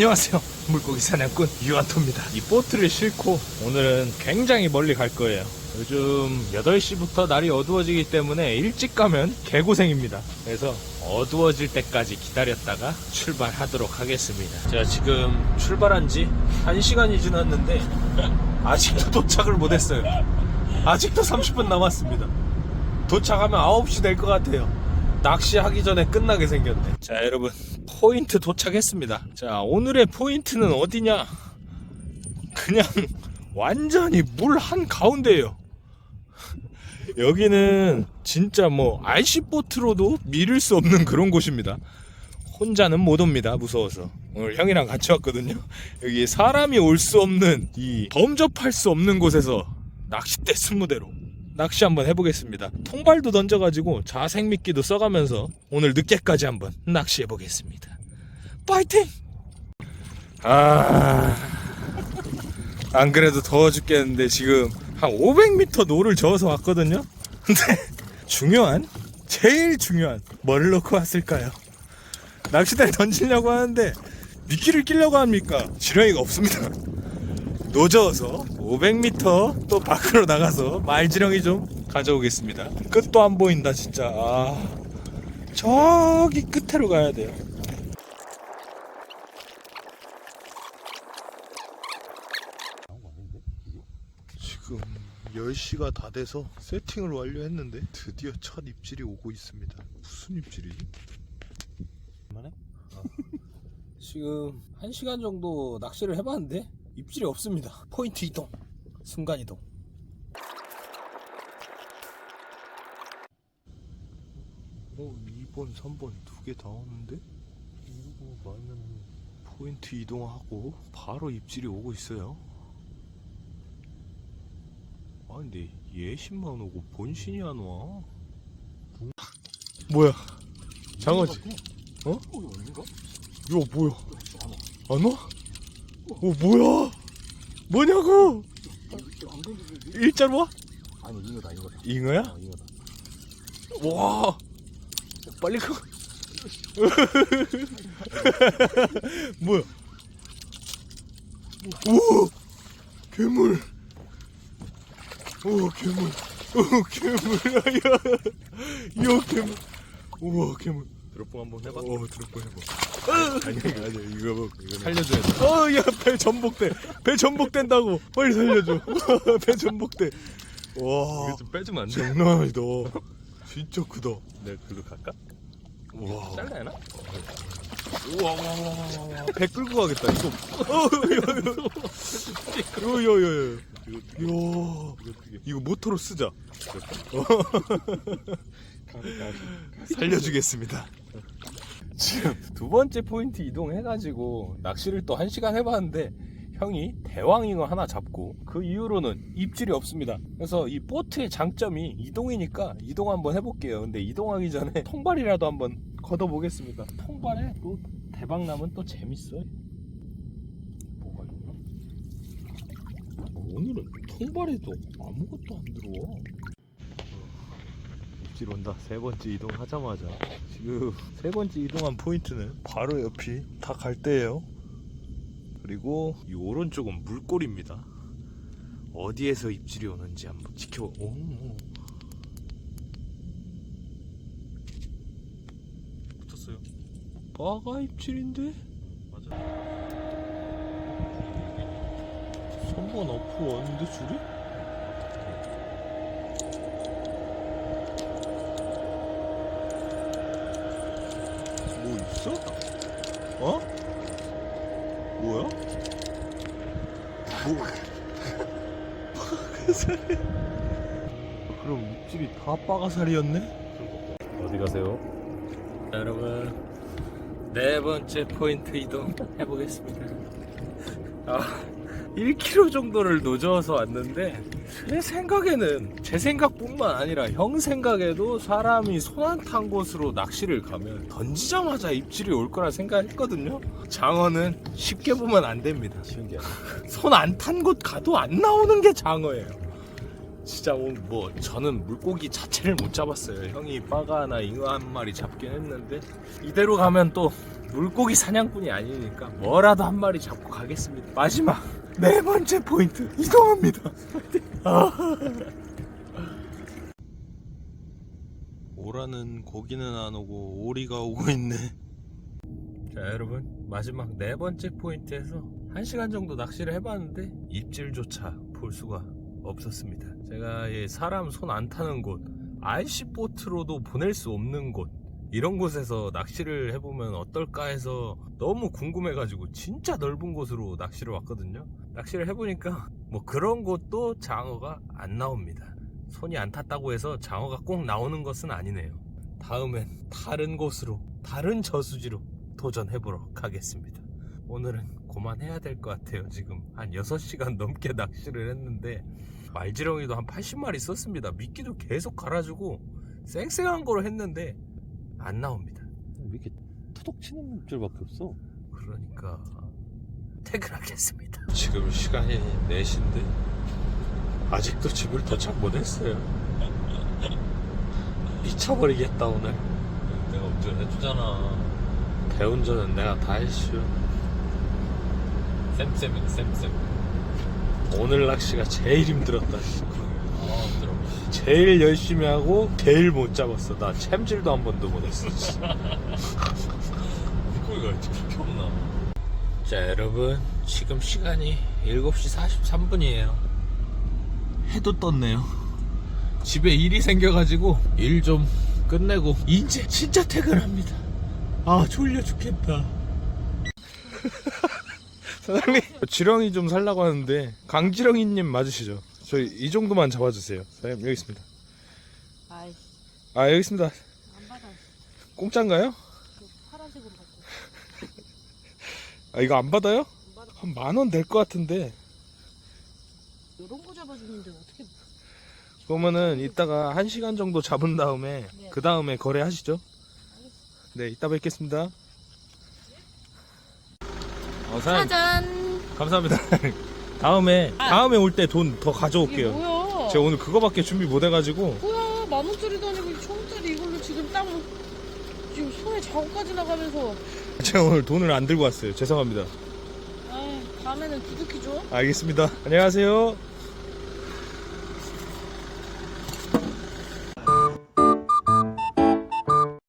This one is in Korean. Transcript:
안녕하세요. 물고기 사냥꾼 유한토입니다. 이 보트를 싣고 오늘은 굉장히 멀리 갈 거예요. 요즘 8시부터 날이 어두워지기 때문에 일찍 가면 개고생입니다. 그래서 어두워질 때까지 기다렸다가 출발하도록 하겠습니다. 제가 지금 출발한 지 1시간이 지났는데 아직도 도착을 못했어요. 아직도 30분 남았습니다. 도착하면 9시 될 것 같아요. 낚시하기 전에 끝나게 생겼네. 자, 여러분. 포인트 도착했습니다. 자, 오늘의 포인트는 어디냐? 그냥 완전히 물 한 가운데예요. 여기는 진짜 뭐 RC보트로도 미룰 수 없는 그런 곳입니다. 혼자는 못 옵니다. 무서워서. 오늘 형이랑 같이 왔거든요. 여기 사람이 올 수 없는 이 범접할 수 없는 곳에서 낚싯대 20대로 낚시 한번 해보겠습니다. 통발도 던져가지고 자생미끼도 써가면서 오늘 늦게까지 한번 낚시해 보겠습니다. 파이팅! 아, 안 그래도 더워 죽겠는데 지금 한 500m 노를 저어서 왔거든요. 근데 중요한, 제일 중요한 뭘 넣고 왔을까요? 낚싯대를 던지려고 하는데 미끼를 끼려고 합니까? 지렁이가 없습니다. 노져서 500m 또 밖으로 나가서 말지렁이 좀 가져오겠습니다. 끝도 안 보인다 진짜. 아, 저기 끝으로 가야 돼요. 지금 10시가 다 돼서 세팅을 완료했는데 드디어 첫 입질이 오고 있습니다. 무슨 입질이지? 만에? 지금 1시간 정도 낚시를 해봤는데 입질이 없습니다. 포인트 이동, 순간 이동. 어, 2번, 3번 두 개 다 오는데? 이거 맞으면 포인트 이동하고 바로 입질이 오고 있어요. 아 근데 예신만 오고 본신이 안 와. 뭐야? 장어지? 어? 이거 뭐야? 안 와? 어 뭐야? 뭐냐고? 일자로 와? 아니 이거다 이거다. 잉어야? 어, 이거다. 와 빨리 가 뭐야 오 괴물 오 괴물 오 괴물 야, 야 괴물 우와 괴물 드롭봉 한번 해봐. 오 드롭봉 해봐. 아니 아니 아니 이거 뭐 이거 살려줘야 돼 어 야 배 전복돼. 배 전복된다고. 빨리 살려줘. 배 전복돼. 와. 이거 좀 빼주면 안 돼? 장난 아니다. 진짜 크다. 내가 글로 갈까? 우와 잘라야 하나? 우와 우와 우와 우와 우와. 배 끌고 가겠다 이거. 어 야 야야야야야야 이거 이거 어떻게? 이거 모터로 쓰자. 살려주겠습니다 지금 두 번째 포인트 이동해가지고 낚시를 또 한 시간 해봤는데 형이 대왕잉어 하나 잡고 그 이후로는 입질이 없습니다. 그래서 이 보트의 장점이 이동이니까 이동 한번 해볼게요. 근데 이동하기 전에 통발이라도 한번 걷어보겠습니다. 통발에 또 대박 나면 또 재밌어 뭐가 있나? 오늘은 통발에도 아무것도 안 들어와 입질 온다. 세 번째 이동하자마자 지금 세 번째 이동한 포인트는 바로 옆이 다 갈대예요. 그리고 이 오른쪽은 물골입니다. 어디에서 입질이 오는지 한번 지켜. 오. 붙었어요 빠가 입질인데? 맞아 3번 앞으로 왔는데 줄이? 뭐 있어? 어? 뭐야? 뭐? 빠가사리 그럼 입질이 다 빠가사리였네? 어디 가세요? 자, 여러분 네 번째 포인트 이동 해보겠습니다. 아, 1km 정도를 늦어서 왔는데 제 생각에는 제 생각뿐만 아니라 형 생각에도 사람이 손 안 탄 곳으로 낚시를 가면 던지자마자 입질이 올 거라 생각했거든요. 장어는 쉽게 보면 안 됩니다. 손안 탄 곳 가도 안 나오는 게 장어예요. 진짜 오늘 뭐 저는 물고기 자체를 못 잡았어요. 형이 빠가 하나 잉어 한 마리 잡긴 했는데 이대로 가면 또 물고기 사냥꾼이 아니니까 뭐라도 한 마리 잡고 가겠습니다. 마지막 네 번째 포인트 이동합니다. 오라는 고기는 안 오고 오리가 오고 있네. 자 여러분 마지막 네 번째 포인트에서 한 시간 정도 낚시를 해봤는데 입질조차 볼 수가 없었습니다. 제가 이 사람 손 안 타는 곳, RC 보트로도 보낼 수 없는 곳 이런 곳에서 낚시를 해보면 어떨까 해서 너무 궁금해가지고 진짜 넓은 곳으로 낚시를 왔거든요. 낚시를 해보니까 뭐 그런 곳도 장어가 안 나옵니다. 손이 안 탔다고 해서 장어가 꼭 나오는 것은 아니네요. 다음엔 다른 곳으로 다른 저수지로 도전해보러 가겠습니다. 오늘은 그만해야 될 것 같아요. 지금 한 6시간 넘게 낚시를 했는데 말지렁이도 한 80마리 썼습니다. 미끼도 계속 갈아주고 쌩쌩한 거로 했는데 안 나옵니다. 왜 이렇게 토독 치는 입질밖에 없어? 그러니까 퇴근하겠습니다. 지금 시간이 4시인데 아직도 집을 도착 못했어요. 미쳐버리겠다 오늘. 내가 운전해주잖아. 대운전은 내가 다 했슈. 쌤쌤이네 쌤쌤. 오늘 낚시가 제일 힘들었다. 씨. 아 들어. 제일 열심히 하고 제일 못 잡았어. 나 챔질도 한 번도 못 했어. 씨. 물고기가 이렇게 그렇게 없나? 자 여러분 지금 시간이 7시 43분이에요 해도 떴네요 집에 일이 생겨가지고 일 좀 끝내고 이제 진짜 퇴근합니다 아 졸려 죽겠다 사장님 지렁이 좀 살라고 하는데 강지렁이님 맞으시죠? 저희 이 정도만 잡아주세요. 사장님 여기 있습니다. 아이씨 아 여기 있습니다. 안 받아. 공짜인가요? 그 파란색으로 갖고 아 이거 안 받아요? 안 받아. 한 만 원 될 것 같은데. 요런 거 잡아주는데 어떻게 그러면은 이따가 한 시간 정도 잡은 다음에 네. 그 다음에 거래하시죠. 네, 이따 뵙겠습니다. 어, 사장님 짜잔. 감사합니다. 다음에 아. 다음에 올 때 돈 더 이게 가져올게요. 뭐야 제가 오늘 그거밖에 준비 못 해가지고 뭐야 만 원짜리도 아니고 천원짜리 이걸로 지금 땅 지금 손에 자국까지 나가면서 제가 오늘 돈을 안 들고 왔어요. 죄송합니다. 아 다음에는 두둑히 줘 알겠습니다. 안녕하세요.